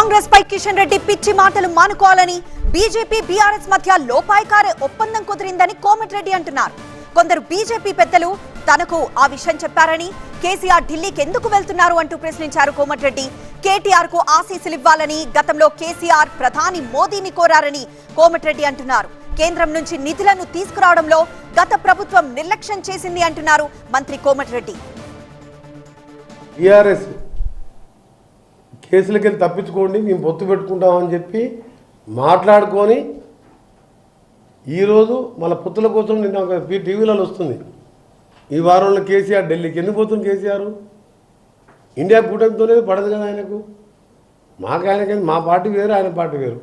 కాంగ్రెస్ పై కిషన్ రెడ్డి పిచ్చి మాటలు మానుకోవాలని బీజేపీ బీఆర్ఎస్ మధ్య లోపాయికారే ఒప్పందం కుదిరిందని కోమటిరెడ్డి అంటున్నారు. కొందరు బీజేపీ పెద్దలు తనకు ఆ విషయం చెప్పారని కేసీఆర్ ఢిల్లీకి ఎందుకు వెళ్తున్నారు అంటూ ప్రశ్నించారు కోమటిరెడ్డి. కేటీఆర్కు ఆశీస్సులు ఇవ్వాలని గతంలో కేసీఆర్ ప్రధాని మోదీని కోరారని కోమటిరెడ్డి అంటున్నారు. కేంద్రం నుంచి నిధులను తీసుకురావడంలో గత ప్రభుత్వం నిర్లక్ష్యం చేసింది అంటున్నారు మంత్రి కోమటిరెడ్డి. కేసులకి వెళ్ళి తప్పించుకోండి మేము పొత్తు పెట్టుకుంటామని చెప్పి మాట్లాడుకొని ఈరోజు మళ్ళీ పొత్తుల కోసం నిన్న ఒక టీవీలలో వస్తుంది. ఈ వారంలో కేసీఆర్ ఢిల్లీకి ఎందుకు పోతుంది కేసీఆర్? ఇండియా కూటమితోనే పడదు కదా ఆయనకు. మాకు ఆయనకి మా పార్టీ వేరు ఆయన పార్టీ వేరు.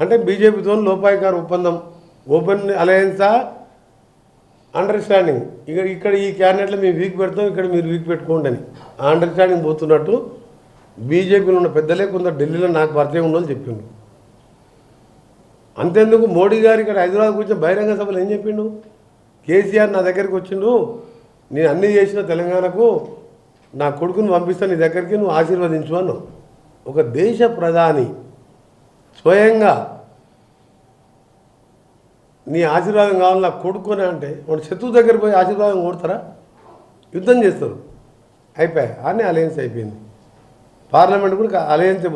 అంటే బీజేపీతో లోపాయికారు ఒప్పందం ఓపెన్ అలయన్సా అండర్స్టాండింగ్ ఇక ఇక్కడ ఈ క్యాండిడేట్లో మేము వీక్ పెడతాం ఇక్కడ మీరు వీక్ పెట్టుకోండి అని. ఆ అండర్స్టాండింగ్ పోతున్నట్టు బీజేపీలో ఉన్న పెద్దలే కొందరు ఢిల్లీలో నాకు పరిచయం ఉందని చెప్పిండు. అంతెందుకు మోడీ గారు ఇక్కడ హైదరాబాద్ కూర్చొని బహిరంగ సభలు ఏం చెప్పిండు? కేసీఆర్ నా దగ్గరికి వచ్చిండు నేను అన్ని చేసిన తెలంగాణకు నా కొడుకుని పంపిస్తాను నీ దగ్గరికి నువ్వు ఆశీర్వదించు అన్నావు. ఒక దేశ ప్రధాని స్వయంగా నీ ఆశీర్వాదం కావాలి నా కొడుకునే అంటే వాడు శత్రువు దగ్గర పోయి ఆశీర్వాదం కోరుతారా? యుద్ధం చేస్తారు. అయిపోయాయి అన్నీ అలయన్స్ అయిపోయింది. పార్లమెంట్ కూడా అలయన్సే